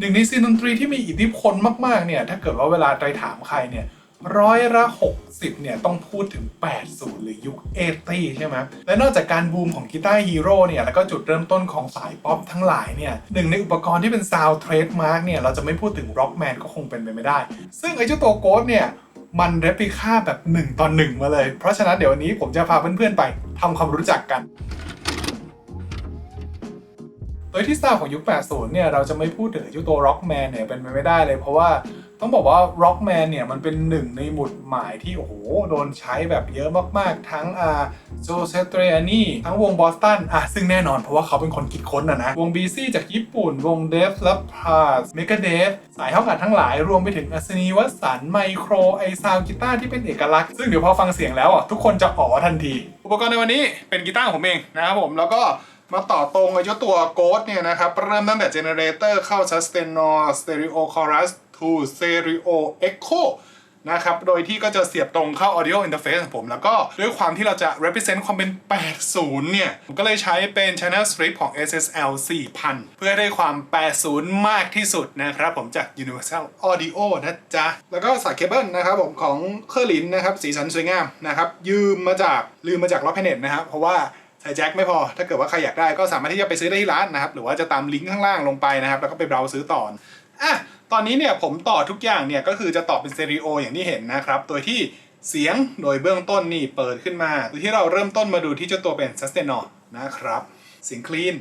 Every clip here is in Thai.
หนึ่งในซีนดนตรีที่มีอิทธิพลมากๆเนี่ยถ้าเกิดว่าเวลาใครถามใครเนี่ยร้อยละ60 เนี่ย ต้องพูดถึง 80 หรือยุคเอตี้ใช่ไหม และนอกจากการบูมของกีตาร์ฮีโร่เนี่ย แล้วก็จุดเริ่มต้นของสายป๊อปทั้งหลายเนี่ย หนึ่งในอุปกรณ์ที่เป็นซาวด์เทรดมาร์กเนี่ย เราจะไม่พูดถึงร็อกแมนก็คงเป็นไปไม่ได้ ซึ่งไอ้เจ้าตัวโกดเนี่ย มันเรปลิค่าแบบ 1 ต่อ 1 มาเลย เพราะฉะนั้นเดี๋ยววันนี้ผมจะพาเพื่อนๆไปทำความรู้จักกัน โดยที่สไตล์ของยุค 80 เนี่ย เราจะไม่พูดถึงยุคตัว Rockman เนี่ย เป็นไปไม่ได้เลย เพราะว่าต้องบอกว่า Rockman เนี่ย มันเป็นหนึ่งในหมุดหมายที่ โอ้โห โดนใช้แบบเยอะมากๆ ทั้งอ่าโจเซตร a นีทั้งวงบอสตันอะซึ่งแน่นอนเพราะว่าเขาเป็นคนคิดค้นนะนะ วง BC จากญี่ปุ่น วง Def และ p a s m e g a d e v สายเท่ากันทั้งหลายรวมไปถึงอัศนีวสันไมโครไอซาวกีตาร์ที่เป็นเอกลักษณ์ซึ่งเดี๋ยวพอฟังเสียงแล้วอะทุกคนจะอ๋อทันที อุปกรณ์ในวันนี้เป็นกีตาร์ของผมเองนะครับผมแล้วก็ มาต่อตรงไอ้เจ้าตัวโกดเนี่ยนะครับ เริ่มตั้งแต่เจเนเรเตอร์เข้า Sustainor Stereo Chorus to Stereo Echo นะครับ โดยที่ก็จะเสียบตรงเข้า Audio Interface ของผม แล้วก็ด้วยความที่เราจะ represent ความเป็น 80 เนี่ย ผมก็เลยใช้เป็น Channel Strip ของ SSL 4000 เพื่อให้ได้ความ 80 มากที่สุดนะครับ ผมจาก Universal Audio นะจ๊ะ แล้วก็สายเคเบิลนะครับผมของเคอร์ลินนะครับ สีสันสวยงามนะครับ ยืมมาจากลืมมาจากล็อกแพเน็ตนะครับ เพราะว่า ใส่แจ็คไม่พอ ถ้าเกิดว่าใครอยากได้ก็สามารถที่จะไปซื้อได้ที่ร้านนะครับ หรือว่าจะตามลิงก์ข้างล่างลงไปนะครับ แล้วก็ไปเบราว์ซื้อต่ออะตอนนี้เนี่ยผมต่อทุกอย่างเนี่ยก็คือจะต่อเป็นสเตอริโออย่างที่เห็นนะครับ โดยที่เสียงโดยเบื้องต้นนี่เปิดขึ้นมาโดยที่เราเริ่มต้นมาดูที่เจ้าตัวเป็น s u s t a i n o นะครับ เสียงคลีน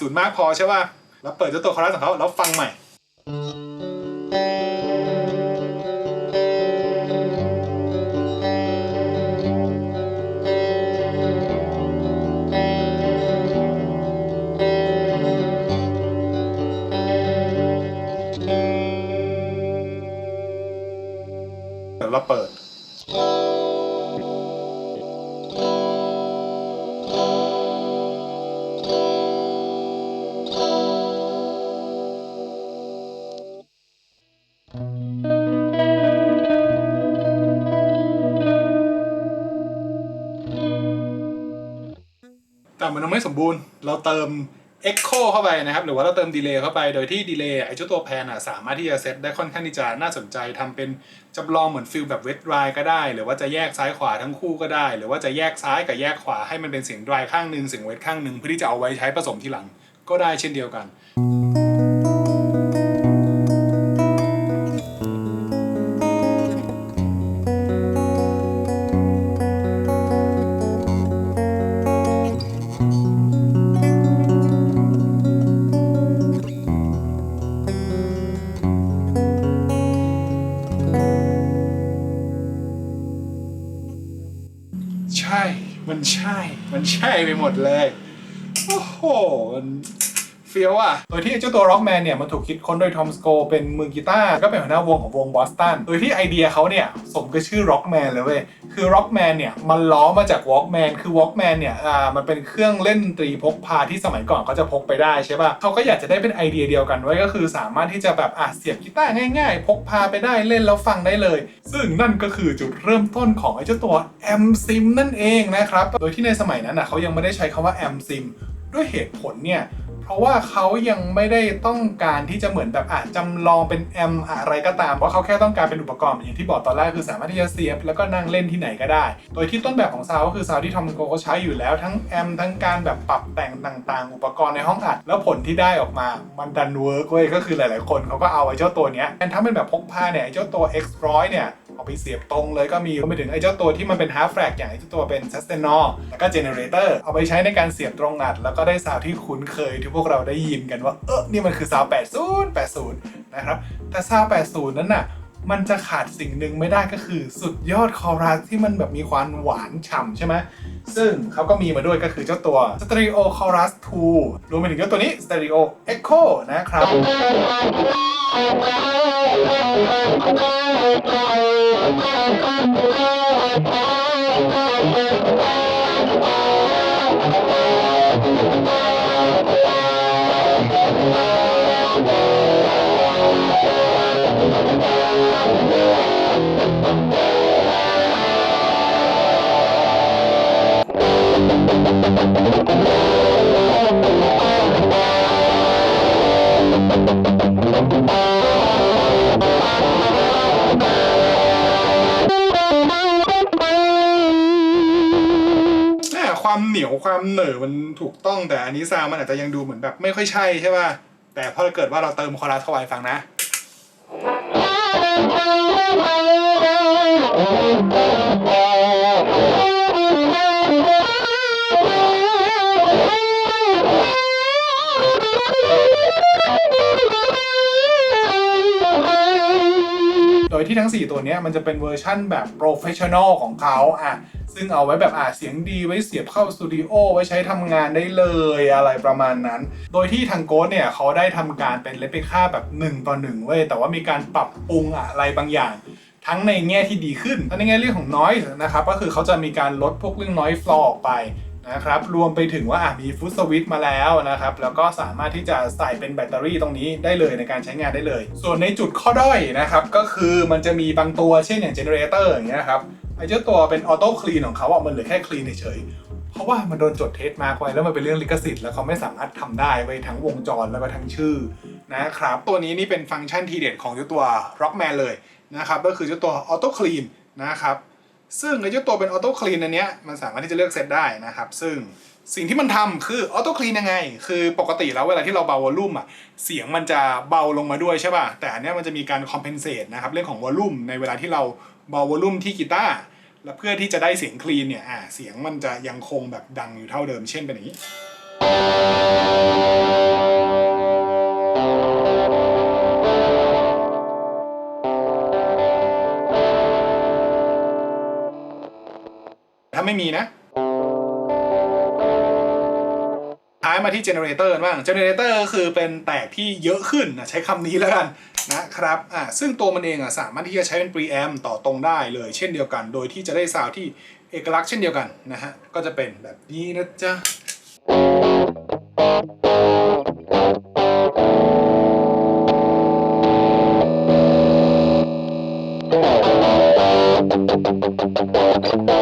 สูญมากพอใช่ป่ะแล้วเปิดเจ้าตัวคอรัสของเขาแล้วฟังใหม่ ยังไม่สมบูรณ์ เราเติม Echo เข้าไปนะครับ หรือว่าเราเติมดีเลย์เข้าไป โดยที่ดีเลย์ไอ้เจ้าตัวแพนอะสามารถที่จะเซตได้ค่อนข้างที่จะน่าสนใจทำเป็นจำลองเหมือนฟิลแบบเวทดรายก็ได้ หรือว่าจะแยกซ้ายขวาทั้งคู่ก็ได้ หรือว่าจะแยกซ้ายกับแยกขวาให้มันเป็นเสียงดรายข้างหนึ่งเสียงเวทข้างหนึ่งเพื่อที่จะเอาไว้ใช้ผสมทีหลังก็ได้เช่นเดียวกัน หมดเลย โอ้โห มันเฟี้ยวอะ โดยที่ไอเจ้าตัว Rockman เนี่ยมันถูกคิดค้นโดยทอมสโกเป็นมือกีตาร์ก็เป็นหัวหน้าวงของวงบอสตันโดยที่ไอเดียเขาเนี่ยสมกับชื่อ Rockman เลยเว้ยคือ Rockman เนี่ยมันล้อมาจาก Walkman คือ Walkman เนี่ยอ่ามันเป็นเครื่องเล่นดนตรีพกพาที่สมัยก่อนเขาจะพกไปได้ใช่ป่ะเขาก็อยากจะได้เป็นไอเดียเดียวกันไว้ก็คือสามารถที่จะแบบอะเสียบกีตาร์ง่ายๆ พกพาไปได้เล่นแล้วฟังได้เลย ซึ่งนั่นก็คือจุดเริ่มต้นของไอ้เจ้าตัว M Sim นั่นเองนะครับโดยที่ในสมัยนั้นอะเขายังไม่ได้ใช้คำว่า M Sim ด้วยเหตุผลเนี่ย เพราะว่าเขายังไม่ได้ต้องการที่จะเหมือนแบบอะจำลองเป็นแอมอะไรก็ตามเพราะเขาแค่ต้องการเป็นอุปกรณ์อย่างที่บอกตอนแรกคือสามารถที่จะเสียบแล้วก็นั่งเล่นที่ไหนก็ได้ โดยที่ต้นแบบของซาวก็คือซาวที่ทอมโกเขาใช้อยู่แล้วทั้งแอมทั้งการแบบปรับแต่งต่างๆ อุปกรณ์ในห้องอัด แล้วผลที่ได้ออกมามันดันเวิร์กเว้ยก็คือหลาย ๆ คนเขาก็เอาไอ้เจ้าตัวเนี้ยแทนทั้งเป็นแบบพกพาเนี่ยไอ้เจ้าตัว X100 เนี่ย เอาไปเสียบตรงเลยก็มีรวมไปถึงไอ้เจ้าตัวที่มันเป็น half flag อย่างไอ้เจ้าตัวเป็น sustainor แล้วก็ generator เอาไปใช้ในการเสียบตรงอัด แล้วก็ได้ซาวที่คุ้นเคยที่พวกเราได้ยินกันว่า เออนี่มันคือซาวด์80 80 นะครับ แต่ซาวด์80 นั้นน่ะมันจะขาดสิ่งหนึ่งไม่ได้ก็คือสุดยอดคอรัสที่มันแบบมีความหวานฉ่ำใช่ไหมซึ่งเขาก็มีมาด้วยก็คือเจ้าตัว Stereo Chorus 2 รวมไปถึงเจ้าตัวนี้ Stereo Echo นะครับ เหนียวความเหนอมันถูกต้องแต่อันนี้ซาวมันอาจจะยังดูเหมือนแบบไม่ค่อยใช่ใช่ป่ะแต่พอเกิดว่าเราเติมคอรัสเข้าไปฟังนะโดยที่ทั้ง 4 ตัวนี้มันจะเป็นเวอร์ชั่นแบบโปรเฟชชั่นอลของเขาอะ ซึ่งเอาไว้แบบอะเสียงดีไว้เสียบเข้าสตูดิโอไว้ใช้ทำงานได้เลยอะไรประมาณนั้น โดยที่ทางโกดเนี่ยเขาได้ทำการเป็นเลปิค่าแบบ1ต่อ1เว้ยแต่ว่ามีการปรับปรุงอะไรบางอย่าง ทั้งในแง่ที่ดีขึ้นทั้งในแง่เรื่องของ noise นะครับก็คือเขาจะมีการลดพวกเรื่อง noise floor ออกไปนะครับรวมไปถึงว่ามีฟุตสวิตมาแล้วนะครับ แล้วก็สามารถที่จะใส่เป็นแบตเตอรี่ตรงนี้ได้เลยในการใช้งานได้เลย ส่วนในจุดข้อด้อยนะครับ ก็คือมันจะมีบางตัวเช่นอย่างเจเนเรเตอร์อย่างเงี้ยครับ ไอ้เจ้าตัวเป็นออโต้คลีนของเขาอะมันเหลือแค่คลีนเฉยเพราะว่ามันโดนจดเทสมาไว้แล้วมันเป็นเรื่องลิขสิทธิ์แล้วเขาไม่สามารถทำได้ไว้ทั้งวงจรแล้วก็ทั้งชื่อนะครับตัวนี้นี่เป็นฟังก์ชันทีเด็ดของเจ้าตัว Rockman เลยนะครับก็คือเจ้าตัวออโต้คลีนนะครับซึ่งไอ้เจ้าตัวเป็นออโต้คลีนอันเนี้ยมันสามารถที่จะเลือกเซตได้นะครับ ซึ่งสิ่งที่มันทำคือออโต้คลีนยังไง คือปกติแล้วเวลาที่เราเบาวอลลุ่มอะเสียงมันจะเบาลงมาด้วยใช่ป่ะแต่อันเนี้ยมันจะมีการคอมเพนเซตนะครับเรื่องของวอลลุ่มในเวลาที่เรา เบาวอลลุ่มที่กีตาร์แล้วเพื่อที่จะได้เสียงคลีนเนี่ยอ่าเสียงมันจะยังคงแบบดังอยู่เท่าเดิมเช่นเป็นอย่างนี้ถ้าไม่มีนะท้ายมาที่เจเนเรเตอร์บ้างเจเนเรเตอร์ก็คือเป็นแตกที่เยอะขึ้นนะใช้คำนี้แล้วกัน นะครับอ่าซึ่งตัวมันเองอะสามารถที่จะใช้เป็น preamp ต่อตรงได้เลยเช่นเดียวกัน โดยที่จะได้ซาวด์ที่เอกลักษณ์เช่นเดียวกันนะฮะก็จะเป็นแบบนี้นะจ๊ะเนี่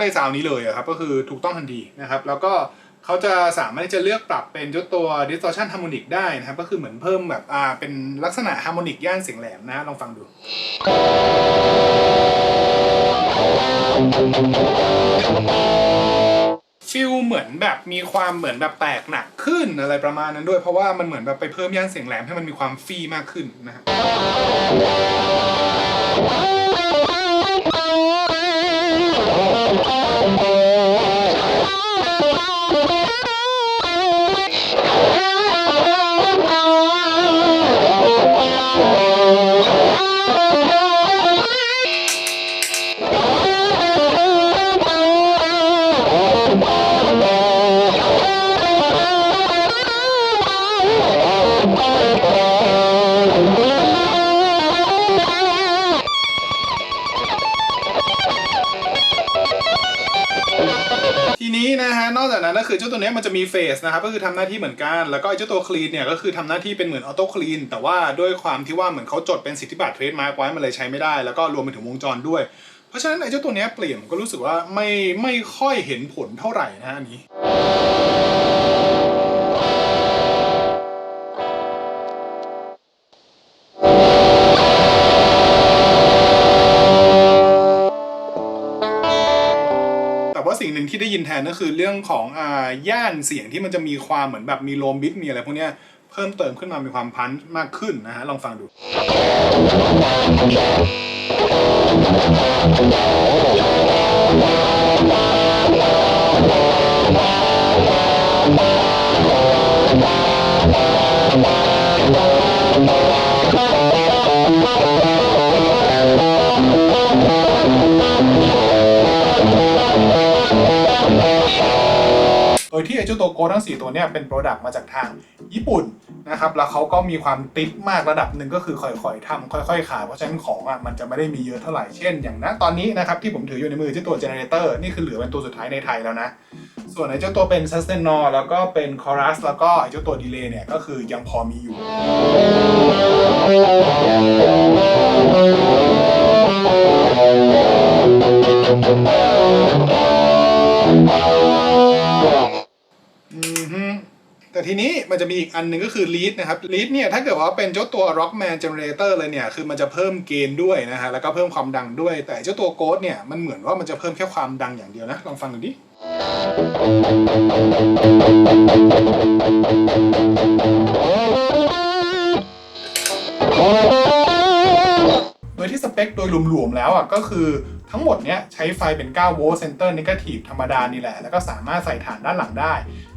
ได้ซาวน์นี้เลยอะครับก็คือถูกต้องทันทีนะครับแล้วก็เขาจะสามารถที่จะเลือกปรับเป็นเจ้าตัว distortion harmonic ได้นะครับก็คือเหมือนเพิ่มแบบอ่าเป็นลักษณะ harmonic ย่านเสียงแหลมนะลองฟังดู ฟิลเหมือนแบบมีความเหมือนแบบแตกหนักขึ้นอะไรประมาณนั้นด้วย เพราะว่ามันเหมือนแบบไปเพิ่มย่านเสียงแหลมให้มันมีความฟีมากขึ้นนะฮะที จ้าตัวนี้มันจะมีเฟสนะครับก็คือทำหน้าที่เหมือนกัน แล้วก็ไอ้เจ้าตัวคลีนเนี่ยก็คือทำหน้าที่เป็นเหมือนออโต้คลีนแต่ว่าด้วยความที่ว่าเหมือนเขาจดเป็นสิทธิบัตรเทรดมาร์กไว้มันเลยใช้ไม่ได้ แล้วก็รวมไปถึงวงจรด้วย เพราะฉะนั้นไอ้เจ้าตัวนี้เปลี่ยนก็รู้สึกว่าไม่ไม่ค่อยเห็นผลเท่าไหร่นะฮะอันนี้ สิ่งหนึ่งที่ได้ยินแทนก็คือเรื่องของอ่าย่านเสียงที่มันจะมีความเหมือนแบบมีโลมบิทมีอะไรพวกเนี้ยเพิ่มเติมขึ้นมามีความพันช์มากขึ้นนะฮะลองฟังดูเยที่ไอ้เจ้าตัวโกทั้ง 4 ตัวเนี่ยเป็นโปรดักต์มาจากทางญี่ปุ่นนะครับ แล้วเขาก็มีความติดมากระดับหนึ่งก็คือค่อยๆทำค่อยๆขายเพราะฉะนั้นของอะมันจะไม่ได้มีเยอะเท่าไหร่ เช่น อย่างนะตอนนี้นะครับที่ผมถืออยู่ในมือเจ้าตัวเจเนเรเตอร์นี่คือเหลือเป็นตัวสุดท้ายในไทยแล้วนะ ส่วนไอ้เจ้าตัวเป็น s u s t a i n o r แล้วก็เป็น Chorus แล้วก็ไอ้เจ้าตัว Delay เนี่ยก็คือยังพอมีอยู่อื แต่ทีนี้มันจะมีอีกอันหนึ่งก็คือ lead นะครับ lead เนี่ยถ้าเกิดว่าเป็นเจ้าตัว rockman generator เลยเนี่ยคือมันจะเพิ่มเกณฑ์ด้วยนะฮะแล้วก็เพิ่มความดังด้วย แต่เจ้าตัว ghost เนี่ยมันเหมือนว่ามันจะเพิ่มแค่ความดังอย่างเดียวนะลองฟังดูดิโโดยที่สเปคโดยรวมๆแล้วอะก็คือทั้งหมดเนี้ยใช้ไฟเป็น 9 โวลต์เซนเตอร์นิเกทีฟธรรมดานี่แหละ แล้วก็สามารถใส่ฐานด้านหลังได้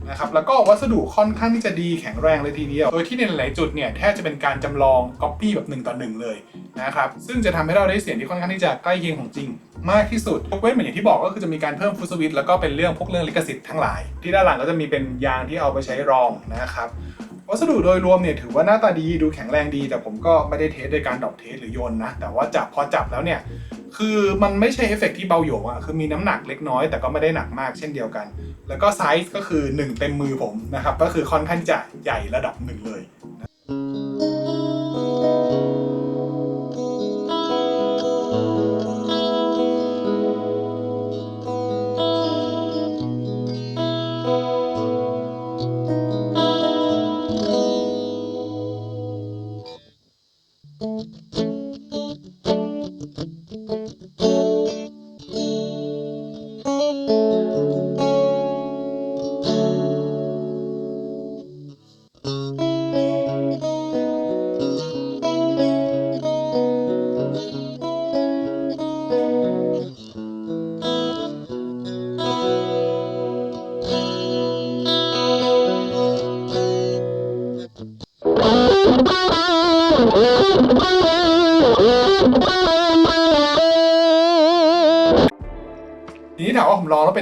นะครับ แล้วก็วัสดุค่อนข้างที่จะดีแข็งแรงเลยทีเดียว โดยที่ในหลายจุดเนี่ยแทบจะเป็นการจำลองก๊อปปี้แบบ1ต่อ1เลยนะครับ ซึ่งจะทำให้เราได้เสียงที่ค่อนข้างที่จะใกล้เคียงของจริง มากที่สุดยกเว้นเหมือนอย่างที่บอกก็คือจะมีการเพิ่มฟุตสวิตช์แล้วก็เป็นเรื่องพวกเรื่องลิขสิทธิ์ทั้งหลาย ที่ด้านหลังก็จะมีเป็นยางที่เอาไปใช้รองนะครับ วัสดุโดยรวมเนี่ยถือว่าหน้าตาดีดูแข็งแรงดี แต่ผมก็ไม่ได้เทสโดยการดรอปเทสหรือโยนนะ แต่ว่าจับพอจับแล้วเนี่ย คือมันไม่ใช่เอฟเฟกต์ที่เบาโหยงอะคือมีน้ำหนักเล็กน้อย แต่ก็ไม่ได้หนักมากเช่นเดียวกัน แล้วก็ไซส์ก็คือ 1 เต็มมือผมนะครับก็คือค่อนข้างจะใหญ่ระดับหนึ่งเลย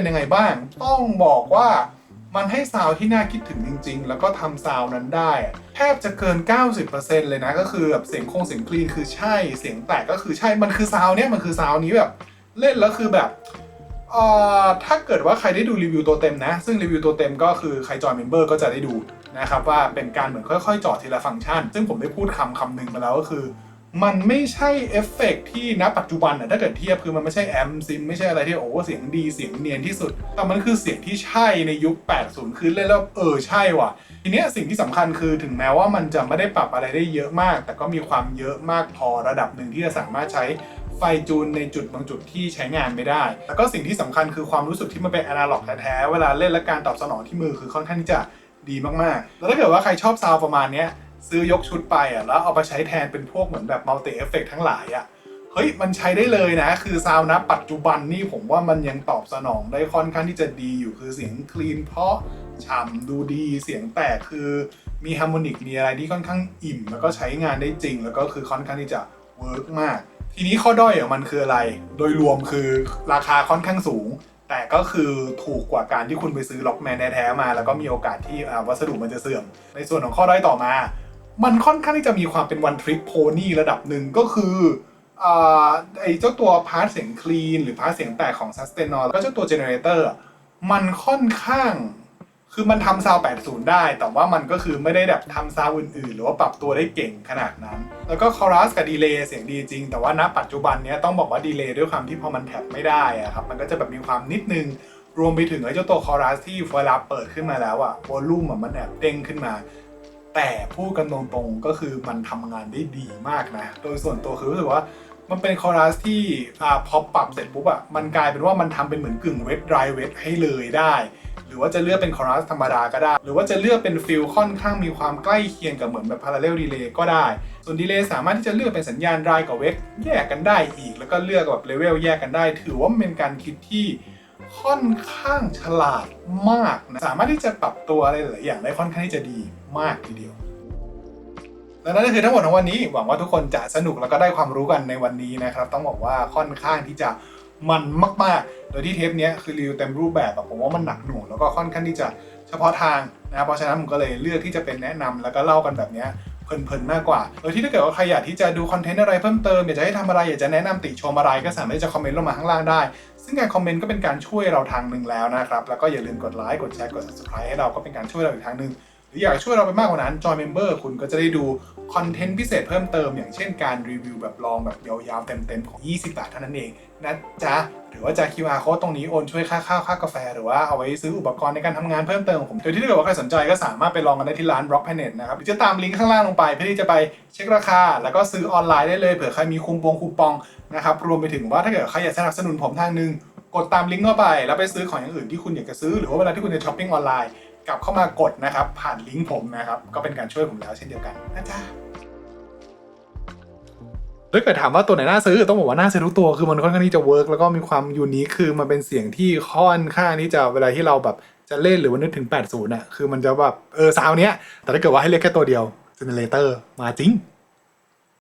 เป็นยังไงบ้าง ต้องบอกว่ามันให้ซาวที่น่าคิดถึงจริง ๆ แล้วก็ทำซาวนั้นได้ แทบจะเกิน 90%เลยนะ ก็คือแบบเสียงคงเสียงคลีนคือใช่ เสียงแตกก็คือใช่ มันคือซาวเนี้ยมันคือซาวนี้แบบ เล่นแล้วคือแบบเอ่อถ้าเกิดว่าใครได้ดูรีวิวตัวเต็มนะ ซึ่งรีวิวตัวเต็มก็คือใครจอยเมมเบอร์ก็จะได้ดูนะครับว่าเป็นการเหมือนค่อยๆจาะทีละฟังก์ชัน ซึ่งผมได้พูดคำคำหนึ่งมาแล้วก็คือ มันไม่ใช่เอฟเฟกต์ที่ณปัจจุบันอะถ้าเกิดเทียบคือมันไม่ใช่แอมซิมไม่ใช่อะไรที่โอ้เสียงดีเสียงเนียนที่สุด แต่มันคือเสียงที่ใช่ในยุค 80 คือเล่นแล้วเออใช่ว่ะ ทีเนี้ยสิ่งที่สำคัญคือถึงแม้ว่ามันจะไม่ได้ปรับอะไรได้เยอะมาก แต่ก็มีความเยอะมากพอระดับหนึ่งที่จะสามารถใช้ไฟจูนในจุดบางจุดที่ใช้งานไม่ได้ แล้วก็สิ่งที่สำคัญคือความรู้สึกที่มันเป็นอนาล็อกแท้ๆเวลาเล่นและการตอบสนองที่มือคือค่อนข้างที่จะดีมากๆ แล้วถ้าเกิดว่าใครชอบซาวประมาณเนี้ย ซื้อยกชุดไปอะแล้วเอาไปใช้แทนเป็นพวกเหมือนแบบมัลติเอฟเฟกทั้งหลายอะเฮ้ยมันใช้ได้เลยนะ คือซาวน์นะปัจจุบันนี่ผมว่ามันยังตอบสนองได้ค่อนข้างที่จะดีอยู่คือเสียงคลีนเพราะฉ่ำดูดีเสียงแตกคือมีฮาร์โมนิกมีอะไรที่ค่อนข้างอิ่ม แล้วก็ใช้งานได้จริง แล้วก็คือค่อนข้างที่จะเวิร์กมาก ทีนี้ข้อด้อยของมันคืออะไร โดยรวมคือราคาค่อนข้างสูง แต่ก็คือถูกกว่าการที่คุณไปซื้อล็อกแมนแท้ๆมา แล้วก็มีโอกาสที่วัสดุมันจะเสื่อม ในส่วนของข้อด้อยต่อมา มันค่อนข้างที่จะมีความเป็นวันทริปโพนี่ระดับหนึ่งก็คือไอ้เจ้าตัวพาร์ทเสียงคลีนหรือพาร์ทเสียงแตกของ s u s t a i n o r แล้วก็เจ้าตัวเจเนเรเตอร์มันค่อนข้าง คือมันทำซาวด์80 ได้ แต่ว่ามันก็คือไม่ได้แบบทำซาวด์อื่นๆ หรือว่าปรับตัวได้เก่งขนาดนั้น แล้วก็คอรัสกับดีเลย์เสียงดีจริง แต่ว่าณปัจจุบันเนี้ยต้องบอกว่าดีเลย์ด้วยความที่พอมันแท็บไม่ได้อะครับ มันก็จะแบบมีความนิดนึง รวมไปถึงไอ้เจ้าตัวคอรัสที่เวลาเปิดขึ้นมาแล้วอะวอลลุ่มอะมันแอบเด้งขึ้นมา แต่พูดกันตรงๆก็คือมันทำงานได้ดีมากนะ โดยส่วนตัวคือรู้สึกว่ามันเป็นคอรัสที่อ่าพอปรับเสร็จปุ๊บอะมันกลายเป็นว่ามันทำเป็นเหมือนกึ่งเวทไรเวทให้เลยได้ หรือว่าจะเลือกเป็นคอรัสธรรมดาก็ได้ หรือว่าจะเลือกเป็นฟิลค่อนข้างมีความใกล้เคียงกับเหมือนแบบพาราเรลดีเลย์ก็ได้ ส่วนดีเลย์สามารถที่จะเลือกเป็นสัญญาณรายกับเวกแยกกันได้อีก แล้วก็เลือกแบบเลเวลแยกกันได้ ถือว่ามันเป็นการคิดที่ ค่อนข้างฉลาดมากนะสามารถที่จะปรับตัวอะไรหลายอย่างได้ค่อนข้างที่จะดีมากทีเดียวและนั่นก็คือทั้งหมดของวันนี้หวังว่าทุกคนจะสนุกแล้วก็ได้ความรู้กันในวันนี้นะครับ ต้องบอกว่าค่อนข้างที่จะมันมากๆ โดยที่เทปนี้คือรีวิวเต็มรูปแบบอะผมว่ามันหนักหน่วงแล้วก็ค่อนข้างที่จะเฉพาะทางนะครับเพราะฉะนั้นผมก็เลยเลือกที่จะเป็นแนะนำแล้วก็เล่ากันแบบนี้ เพลินๆมากกว่าโดยที่ถ้าเกิดว่าใครอยากที่จะดูคอนเทนต์อะไรเพิ่มเติมอยากจะให้ทำอะไรอยากจะแนะนำติชมอะไรก็สามารถที่จะคอมเมนต์ลงมาข้างล่างได้ ซึ่งการคอมเมนต์ก็เป็นการช่วยเราทางหนึ่งแล้วนะครับแล้วก็อย่าลืมกดไลค์กดแชร์กด subscribe ให้เราก็เป็นการช่วยเราอีกทางหนึ่ง หรืออยากช่วยเราไปมากกว่านั้นจอยเมมเบอร์คุณก็จะได้ดูคอนเทนต์พิเศษเพิ่มเติม อย่างเช่นการรีวิวแบบลองแบบยาวๆเต็มๆของ 20 บาทเท่านั้นเองนะจ๊ะ หรือว่าจะ QR code ตรงนี้โอนช่วยค่าข้าวค่ากาแฟ หรือว่าเอาไว้ซื้ออุปกรณ์ในการทำงานเพิ่มเติมของผมโดยที่ถ้าเกิดว่าใครสนใจก็สามารถไปลองกันได้ที่ร้าน Rock Planet นะครับหรือจะตามลิงก์ข้างล่างลงไป เพื่อที่จะไปเช็คราคา แล้วก็ซื้อออนไลน์ได้เลยเผื่อใครมีคูปองคูปองนะครับรวมไปถึงว่าถ้าเกิดใครอยากสนับสนุนผมทางนึงกดตามลิงก์เข้าไปแล้วไปซื้อของอย่างอื่นที่คุณอยากจะซื้อหรือว่าเวลาที่คุณจะช้อปปิ้งออนไลน์ กลับเข้ามากดนะครับ ผ่านลิงก์ผมนะครับ ก็เป็นการช่วยผมแล้วเช่นเดียวกันนะจ๊ะถ้าเกิดถามว่าตัวไหนน่าซื้อต้องบอกว่าน่าซื้อทุกตัวคือมันค่อนข้างที่จะเวิร์กแล้วก็มีความยูนิคคือมันเป็นเสียงที่ค่อนข้างที่จะเวลาที่เราแบบจะเล่นหรือว่านึกถึง 80น่ะคือมันจะแบบเออซาวเนี้ยแต่ถ้าเกิดว่าให้เลือกแค่ตัวเดียวเจเนเรเตอร์มาจริง